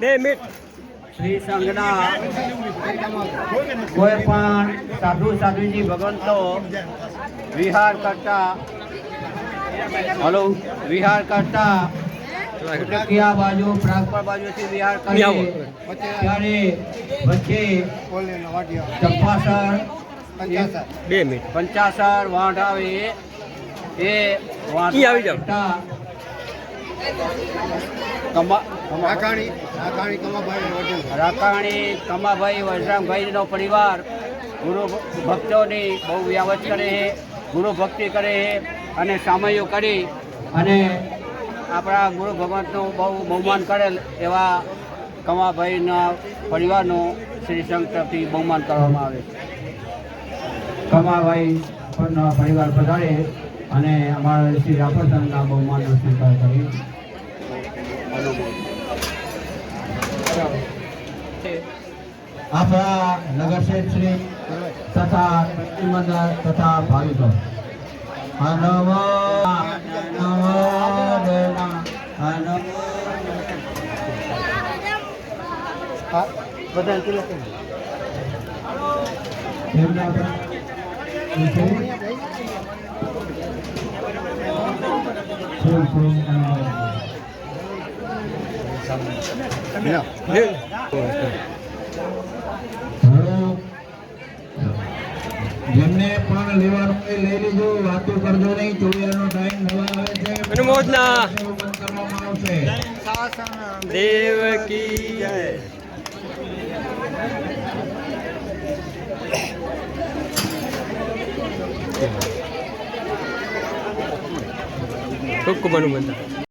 બે મિનિટ શ્રી સંઘના કોઈ પણ સાધુ સાધુજી ભગવંતો વિહાર કરતા હલો વિહાર કરતા કુટકિયા બાજુ પ્રાગપર બાજુથી વિહાર કરી. ત્યારે વચ્ચે ચંપાસર બે મિનિટ પંચાસર વાંઢ આવે એ વાંઢ આવી જાઓ. કમા- રાકાણી કમાભાઈ વજરામભાઈનો પરિવાર. ગુરુ ભક્તોની બહુ વ્યાવત કરે છે ગુરુ ભક્તિ કરે છે અને સામયો કરી અને આપણા ગુરુ ભગવંતનું બહુ બહુમાન કરેલ એવા કમાભાઈના પરિવારનું શ્રી સંઘ તરફથી બહુમાન કરવામાં આવે છે. કમાભાઈ પરિવાર પધારે અને અમારા શ્રી રાપર સંઘના બહુમાનનો સ્વીકાર કરી. આપણા નગરશેઠ શ્રી તથા મંદિર તથા ભાવિકો. હનમો નમો બધા કિલો from ફૂલ જેમને પણ લેવાનું લઈ લેજો વાતો કરજો નહીં ચોવીયાનો ટાઈમ નવા આવે છે. અનુમોદના. કરવામાં આવશે. દેવ કી જય. ખૂબ ખૂબ અનુમોદના